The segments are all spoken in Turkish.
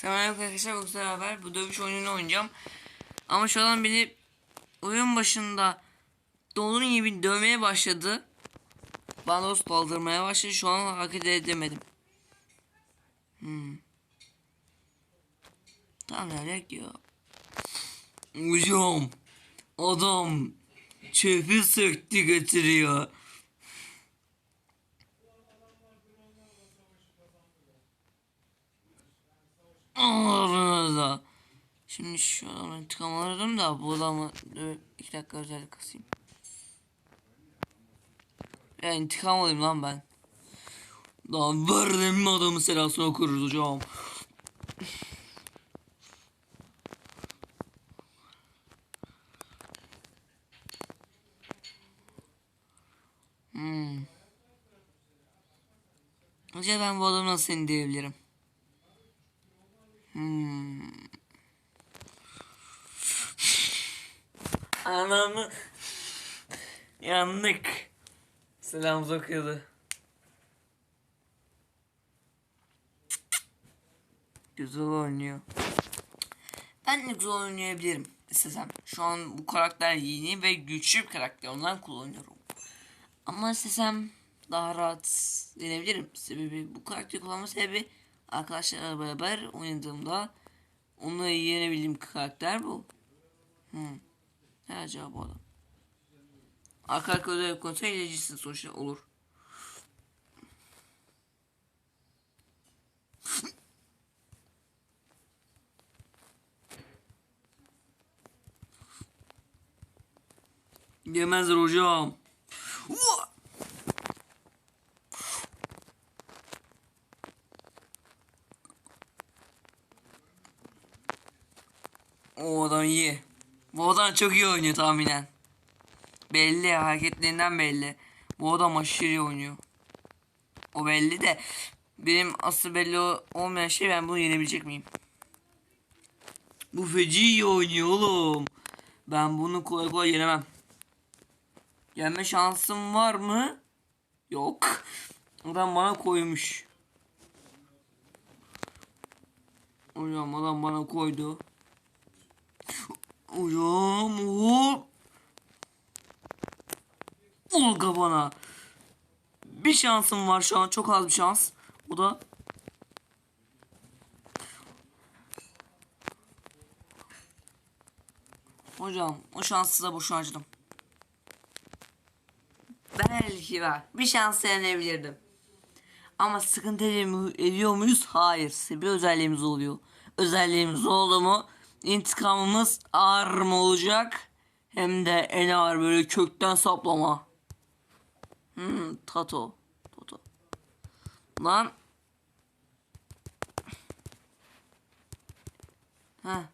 Selamünaleyküm arkadaşlar. Bu beraber bu dövüş oyununu oynayacağım. Ama şu an beni oyun başında dolun gibi dövmeye başladı. Bana dost kaldırmaya başladı. Şu an hareket edemedim. Hmm. Tamam ne diyor. Hocam adam çöpü söktü götürüyor. Ağrınıza. Şimdi şu adamı intikam da bu adamı iki dakika özel kasayım. Ya intikam alayım lan ben. Lan verdim adamı selasını okuruz hocam. Hmm. Acaba ben bu adamı nasıl indirebilirim? Hmm. Anamı yandık. Selam okuyordu. Güzel oynuyor. Ben de güzel oynayabilirim istesem. Şu an bu karakter yeni ve güçlü bir karakter. Ondan kullanıyorum. Ama istesem daha rahat yenebilirim. Sebebi bu karakteri kullanma sebebi arkadaşlarla beraber oynadığımda onunla yenebildiğim karakter bu. Hmm. Ne acaba bu adam? Arka arka özel kontrol edicisin sonuçta olur. Yemezler hocam. O adam iyi. Bu adam çok iyi oynuyor tahminen. Belli hareketlerinden belli. Bu adam aşırı iyi oynuyor. O belli de benim asıl belli olmayan şey ben bunu yenebilecek miyim? Bu feci iyi oynuyor oğlum. Ben bunu kolay kolay yenemem. Yenme şansım var mı? Yok. Adam bana koymuş. Hocam adam bana koydu. Hocam hop. Ol kafana. Bir şansım var şu an çok az bir şans. O da Hocam o şansı da boşuna harcadım. Belki var. Bir şans yenebilirdim. Ama sıkıntı ediyor muyuz? Hayır. Bir özelliğimiz oluyor. Özelliğimiz oldu mu intikamımız ağır mı olacak? Hem de en ağır böyle kökten saplama. Hmm, tato. Tato. Lan. Ha.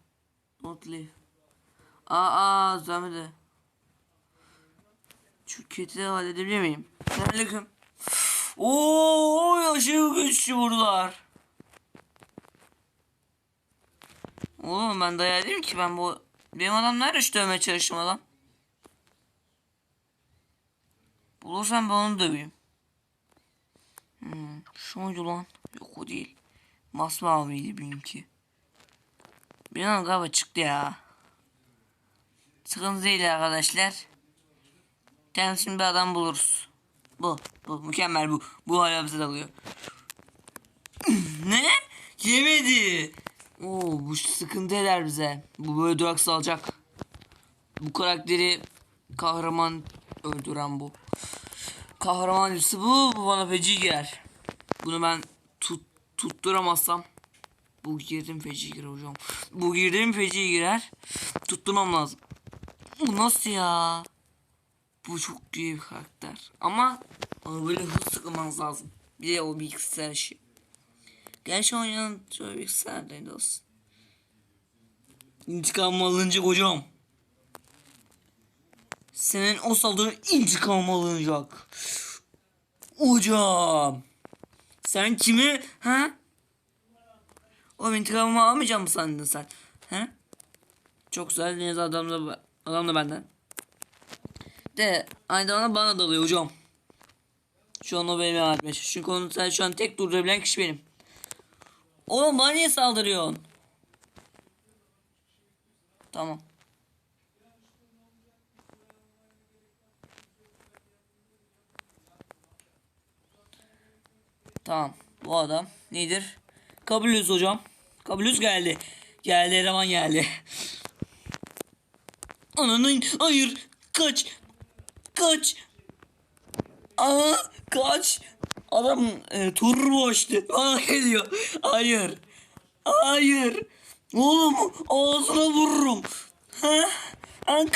Don't leave. Aa, zahmede. Kötü de halledebilir miyim? Selamünaleyküm. Oo, aşırı güçlü buralar. Oğlum ben dayağı değilim ki ben bu... Benim adam nerede şu dövmeye çalıştım adam? Bulursam ben onu döveyim. Hmm, şu muydu lan? Yok o değil. Masmaviydi benimki. Bir an galiba çıktı ya. Sıkıntı değil arkadaşlar. Temsil bir adam buluruz. Bu, bu mükemmel bu. Bu hala bize dalıyor. ne? Yemedi. Oo bu sıkıntı eder bize. Bu böyle duraksız alacak. Bu karakteri kahraman öldüren bu. Kahramancısı bu. Bu bana feci girer. Bunu ben tut, tutturamazsam bu girdim feci girer hocam. Bu girdim feci girer. Tutturmam lazım. Bu nasıl ya? Bu çok iyi bir karakter. Ama böyle hız sıkılmanız lazım. Bir de o bilgisayar işi. Gerçi oynayan şöyle bilgisayardaydı olsun. İntikam alınacak hocam. Senin o saldırı intikam alınacak. Hocam. Sen kimi ha? O intikamımı almayacak mı sandın sen? He? Çok güzel. Deniz adam da, adam da benden. De aynı zamanda bana dalıyor hocam. Şu an o benim yardım Çünkü onu sen şu an tek durdurabilen kişi benim. Oğlum bana niye saldırıyorsun? Tamam. Tamam. Bu adam nedir? Kabulüz hocam. Kabulüz geldi. Geldi eleman geldi. Ananın hayır kaç kaç Aa kaç adam e, turbo açtı. Bana geliyor hayır. Hayır. Oğlum ağzına vururum. Ha? I'm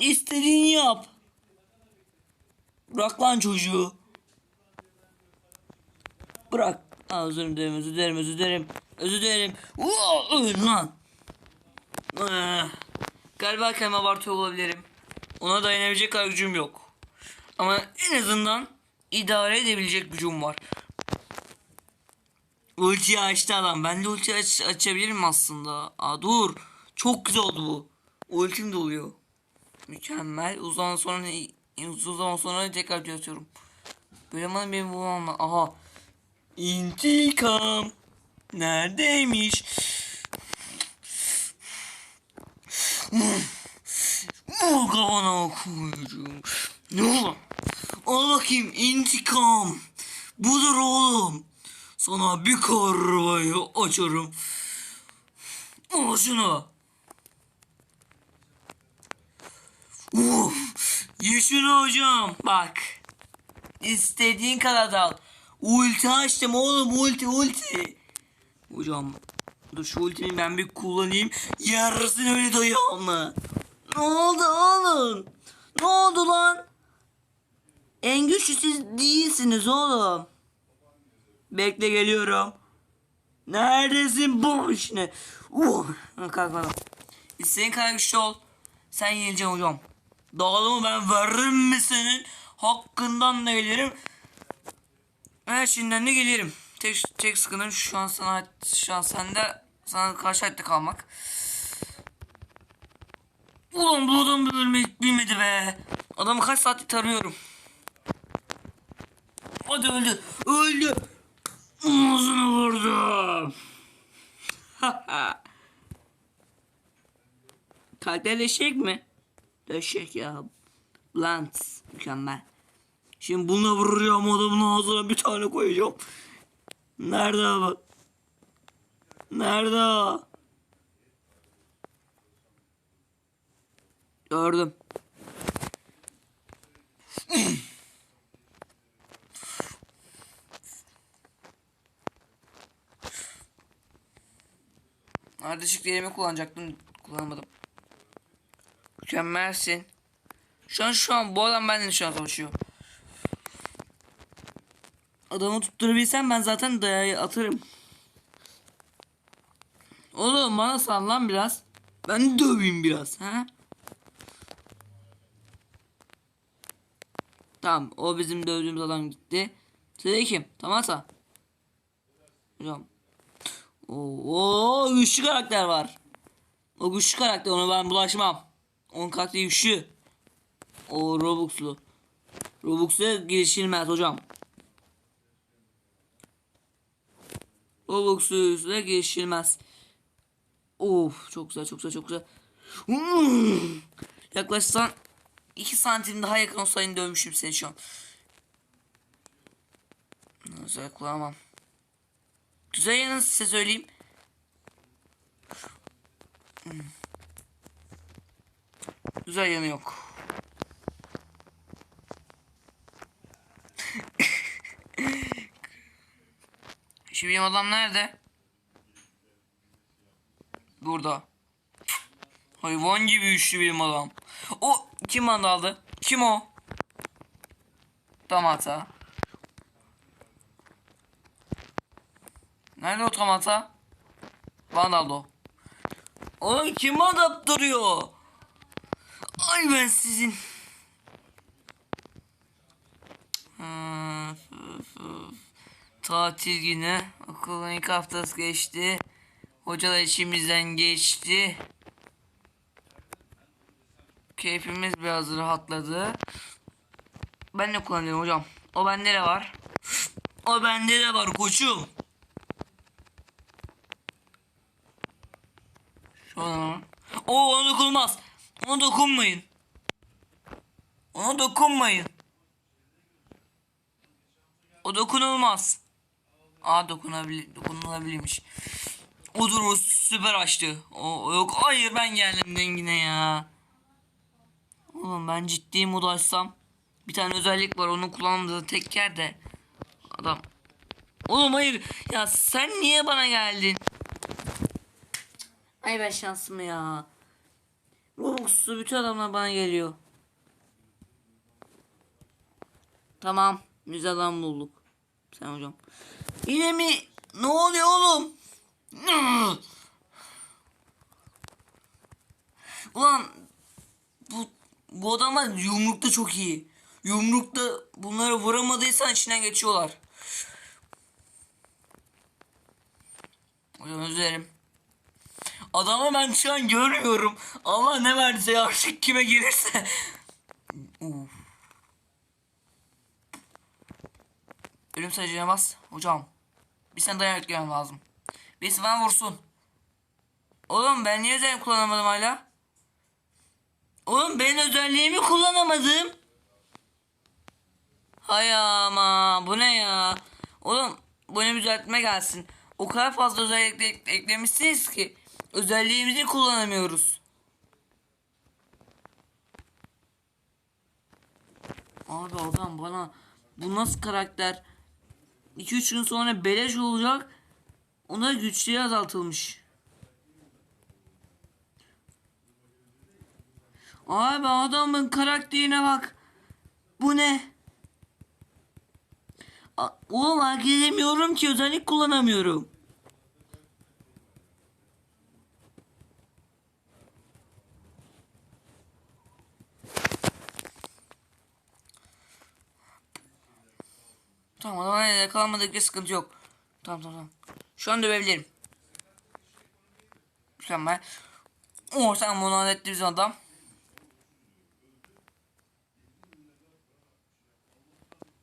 İstediğini yap. Bırak lan çocuğu. Bırak. Aa, özür dilerim özür dilerim özür dilerim. Özür dilerim. Oo, lan. Ah, Galiba kendime abartıyor olabilirim. Ona dayanabilecek kadar gücüm yok. Ama en azından idare edebilecek gücüm var. Ultiyi açtı adam. Ben de ulti aç açabilirim aslında. Aa dur. Çok güzel oldu bu. Ultim de oluyor. Mükemmel. Uzun sonra uzun zaman sonra tekrar atıyorum. Böyle bana benim bulmam. Aha. İntikam. Neredeymiş? Oh kafana koyacağım. Ne oğlum? Bakayım intikam. Budur oğlum. Sana bir karbayı açarım. Al şunu. Uf, ye şunu hocam. Bak. İstediğin kadar dal. Ulti açtım oğlum ulti ulti. Hocam dur şu ultimi ben bir kullanayım. Yarısını öyle dayağım mı? Ne oldu oğlum? Ne oldu lan? En güçlü siz değilsiniz oğlum. Bekle geliyorum. Neredesin bu işine? Uh, kalk bana. İstediğin kadar güçlü ol. Sen yeneceksin hocam. Dağılımı ben veririm mi senin? Hakkından da gelirim. Her şeyinden de gelirim. Tek, tek sıkıntım şu an sana şu an sende sana karşı hayatta kalmak. Ulan bu adam bir ölmek bilmedi be. Adamı kaç saattir tarıyorum. Hadi öldü. Öldü. Ağzını vurdum. Karakter eşek mi? Eşek ya. Lance. Mükemmel. Şimdi bununla vuracağım adamın ağzına bir tane koyacağım. Nerede abi? Nerede? Gördüm. Ardışık yerimi kullanacaktım. Kullanmadım. Mükemmelsin. Şu an şu an bu adam benimle şu an savaşıyor. Adamı tutturabilsem ben zaten dayağı atarım. Oğlum bana sallan biraz. Ben döveyim biraz. Ha? Tamam o bizim dövdüğümüz adam gitti. Sıra kim? Tamasa. Hocam. Oo, güçlü karakter var. O güçlü karakter ona ben bulaşmam. Onun karakteri güçlü. O Robux'lu. Robux'la girişilmez hocam. Robux'la girişilmez. Of çok güzel çok güzel çok güzel. Hmm. Yaklaşsan 2 santim daha yakın olsaydın dövmüşüm seni şu an. Güzel kullanamam. Güzel yanı size söyleyeyim. Güzel yanı yok. Şimdi adam nerede? Burada. Hayvan gibi güçlü benim adam. O kim bana aldı? Kim o? Tamata. Nerede o Tamata? Vandaldo. Oğlum kim adaptırıyor? Ay ben sizin. Tatil günü. Okulun ilk haftası geçti. Hocalar içimizden geçti. Keyfimiz biraz rahatladı. Ben de kullanıyorum hocam. O bende de var. O bende de var koçum. Oo ona dokunulmaz. Ona dokunmayın. Ona dokunmayın. O dokunulmaz. Aa dokunabil dokunulabilirmiş. O durumu süper açtı. O yok hayır ben geldim dengine ya. Oğlum ben ciddi mod açsam bir tane özellik var onu kullandığım tek yerde adam. Oğlum hayır ya sen niye bana geldin? Ay ben şansım ya. Robux'u bütün adamlar bana geliyor. Tamam. Biz adam bulduk. Sen hocam. Yine mi? Ne oluyor oğlum? Ulan bu, bu adamlar yumrukta çok iyi. Yumrukta bunları vuramadıysan içinden geçiyorlar. Hocam özür dilerim. Adamı ben şu an görmüyorum. Allah ne verdiyse artık kime gelirse. Ölüm sayıcıya bas. Hocam. Bir sen dayak etmem lazım. Birisi bana vursun. Oğlum ben niye özelliğimi kullanamadım hala? Oğlum ben özelliğimi kullanamadım. Hay ama bu ne ya? Oğlum bunu düzeltme gelsin. O kadar fazla özellik ek- eklemişsiniz ki özelliğimizi kullanamıyoruz. Abi adam bana bu nasıl karakter 2-3 gün sonra beleş olacak ona güçlüğü azaltılmış. Abi adamın karakterine bak. Bu ne? Oğlum edemiyorum ki özellik kullanamıyorum. Tamam adama yakalanmadık bir sıkıntı yok. Tamam tamam. Şu an dövebilirim. Mükemmel. Oo sen bunu halletti bizim adam.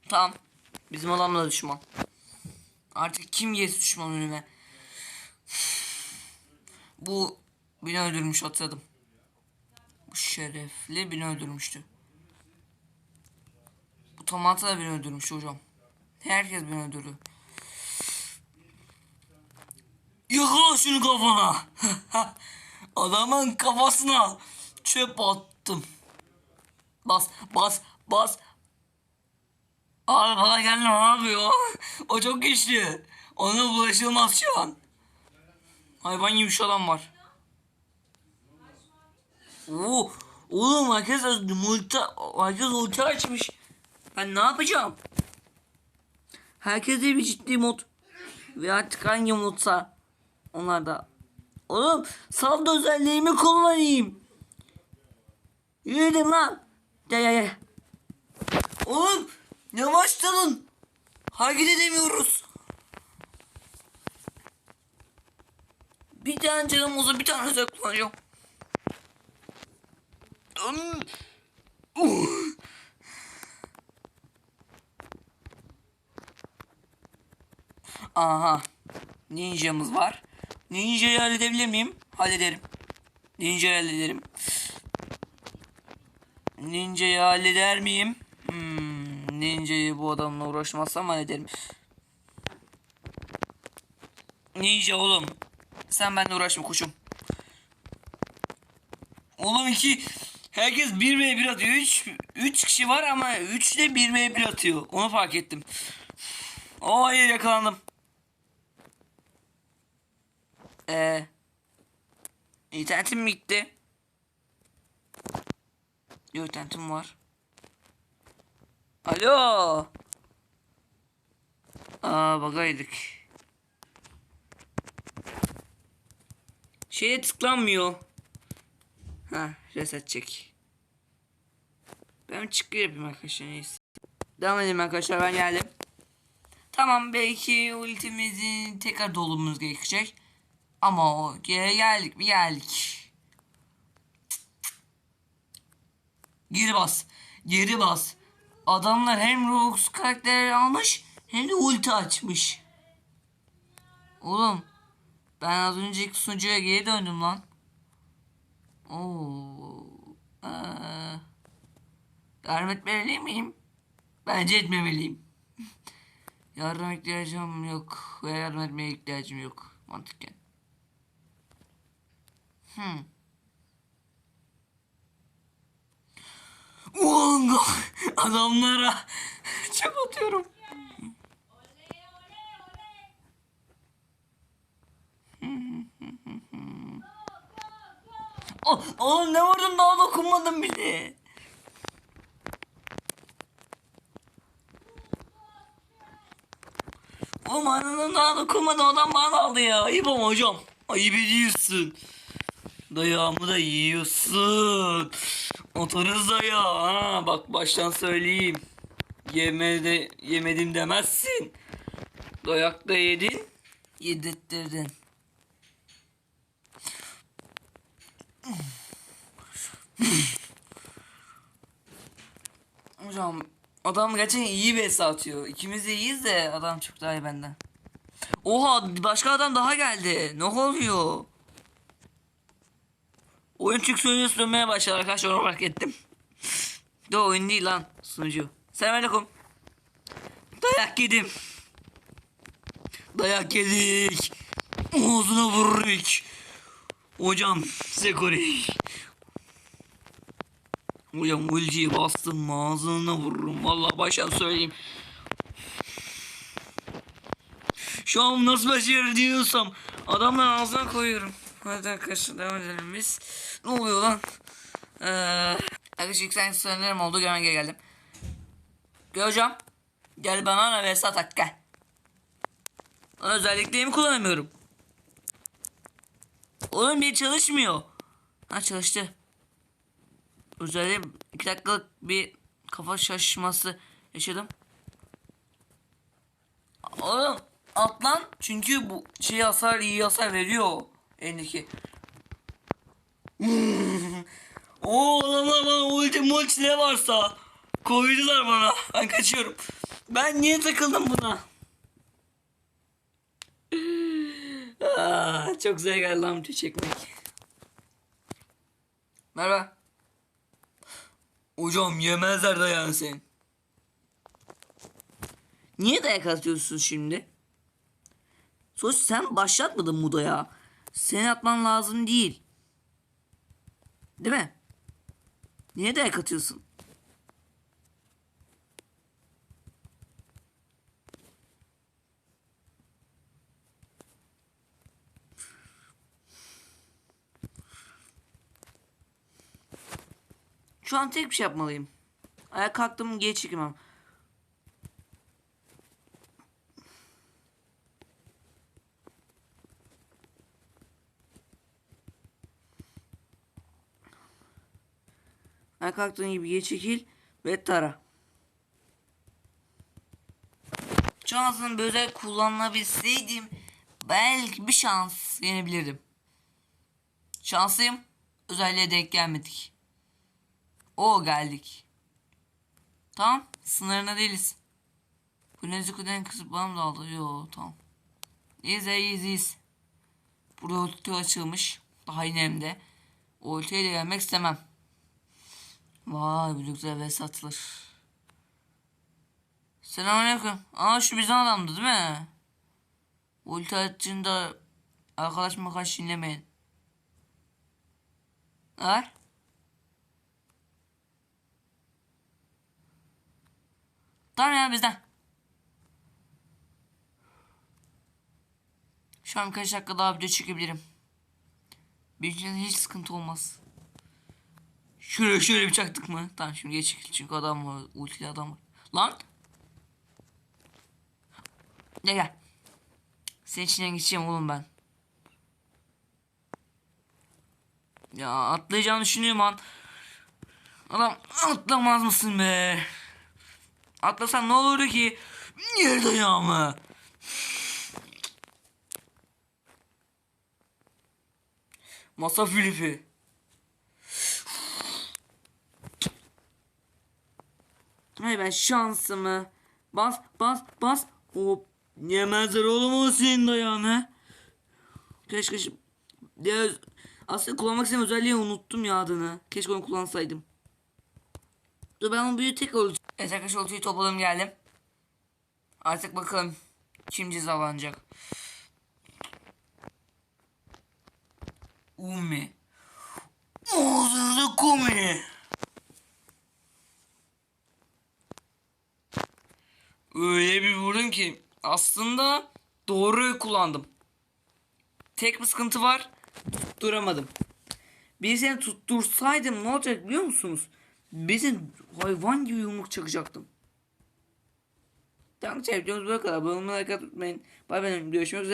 Tamam. Bizim adamla da düşman. Artık kim gelirse düşman önüme. Bu beni öldürmüş hatırladım. Bu şerefli beni öldürmüştü. Bu Tomata da beni öldürmüştü hocam. Herkes beni öldürdü. Yakala şunu kafana. Adamın kafasına çöp attım. Bas bas bas. Abi bana gelme abi o. O çok güçlü. Ona bulaşılmaz şu an. Hayvan gibi şu adam var. Oo, oğlum herkes multi, herkes ulti açmış. Ben ne yapacağım? Herkes de bir ciddi mod. Ve artık hangi modsa onlar da. Oğlum saldı özelliğimi kullanayım. Yürüdüm lan. Gel gel gel. Oğlum yavaşlanın. Hareket edemiyoruz. Bir tane canım olsa bir tane özel kullanacağım. Hmm. Uh. Aha. Ninja'mız var. Ninja'yı halledebilir miyim? Hallederim. Ninja'yı hallederim. Ninja'yı halleder miyim? Hmm, Ninja'yı bu adamla uğraşmazsam hallederim. Ninja oğlum. Sen benimle uğraşma koçum. Oğlum iki herkes 1 v 1 atıyor. 3 3 kişi var ama 3 de 1 v 1 atıyor. Onu fark ettim. O hayır yakalandım. Ee, internetim mi gitti? Yok internetim var. Alo. Aa bagaydık. Şeye tıklanmıyor. Ha reset çek. Ben çıkıyor yapayım arkadaşlar neyse. Devam edelim arkadaşlar ben geldim. Tamam belki ultimizi tekrar dolumuz gerekecek. Ama o geri geldik mi geldik. Geri bas. Geri bas. Adamlar hem Robux karakteri almış hem de ulti açmış. Oğlum ben az önceki sunucuya geri döndüm lan. Oo. Aa. Yardım etmeli miyim? Bence etmemeliyim. Yardım ihtiyacım yok. Ve yardım etmeye ihtiyacım yok. Mantıken. Hmm. Ulan adamlara çok atıyorum. Oğlum ne vurdun daha dokunmadın bile. Oğlum ananın daha dokunmadı adam bana aldı ya. Ayıp ama hocam. Ayıp ediyorsun. Dayağımı da yiyorsun. Otururuz da ya. Ha, bak baştan söyleyeyim. Yemedi, yemedim demezsin. Dayak da yedin. Yedirttirdin. Hocam adam gerçekten iyi bir atıyor. İkimiz de iyiyiz de adam çok daha iyi benden. Oha başka adam daha geldi. Ne oluyor? Oyun çünkü sunucu sürmeye başladı arkadaşlar onu fark ettim. De oyun değil lan sunucu. Selamünaleyküm. Dayak yedim. Dayak yedik. Ağzına vururuk. Hocam koruyor. Hocam ulciyi bastım ağzına vururum. Vallahi baştan söyleyeyim. Şu an nasıl başarı diyorsam adamların ağzına koyuyorum. Hadi arkadaşlar devam edelim biz. Ne oluyor lan? Ee, arkadaşlar ilk sen sınırlarım oldu. Hemen geri geldim. Gel hocam. Gel bana ve satak gel. Lan özelliklerimi kullanamıyorum. Oğlum bir çalışmıyor. Ha çalıştı. Özellikle 2 dakikalık bir kafa şaşması yaşadım. Oğlum atlan çünkü bu şey hasar iyi hasar veriyor elindeki. Oo adamlar bana ulti multi ne varsa koydular bana. Ben kaçıyorum. Ben niye takıldım buna? Aa, çok güzel geldi lan ulti çekmek. Merhaba. Hocam yemezler dayan sen. Niye dayak atıyorsun şimdi? Sos sen başlatmadın bu dayağı. Senin atman lazım değil. Değil mi? Niye dayak atıyorsun? Şu an tek bir şey yapmalıyım. Ayağa kalktım geri çekemem. Ayağa kalktığın gibi geri çekil ve tara. Şansını böyle kullanabilseydim belki bir şans yenebilirdim. Şanslıyım. Özelliğe denk gelmedik. O geldik. Tamam. Sınırına değiliz. Kulenizi kuleni kısıp bana mı daldı? Yo tamam. İyiyiz iyiyiz iyiyiz. Burada ulti açılmış. Daha yine hem de. Ultiye de gelmek istemem. Vay bu güzel ve satılır. Selamünaleyküm. Aa şu bizden adamdı değil mi? Ulti açınca arkadaş makaş dinlemeyin. Var. Tamam ya bizden. Şu an kaç dakika daha video çekebilirim. Bir için hiç sıkıntı olmaz. Şöyle şöyle bir çaktık mı? Tamam şimdi geç çünkü adam var. Ultili adam var. Lan. Gel gel. Senin içinden geçeceğim oğlum ben. Ya atlayacağını düşünüyorum an. Adam atlamaz mısın be? Atlasan ne olurdu ki? Niye dayağımı? Masa filifi. Ben şansımı. Bas bas bas. Hop. Yemezler oğlum o senin dayağını. Keşke. Ya, Aslında kullanmak istediğim özelliği unuttum ya adını. Keşke onu kullansaydım. Dur ben onu büyü tekrar olacağım. Evet arkadaşlar ultiyi topladım geldim. Artık bakalım kim cezalanacak. Umi. Ağzınıza komi. Öyle bir vurdum ki aslında doğru kullandım. Tek bir sıkıntı var. Tutturamadım. Birisini tuttursaydım ne olacak biliyor musunuz? Birisini hayvan gibi yumruk çakacaktım. Tamam sevdiğiniz böyle kadar. Olmayı like atmayın. Bay bay. Görüşmek üzere.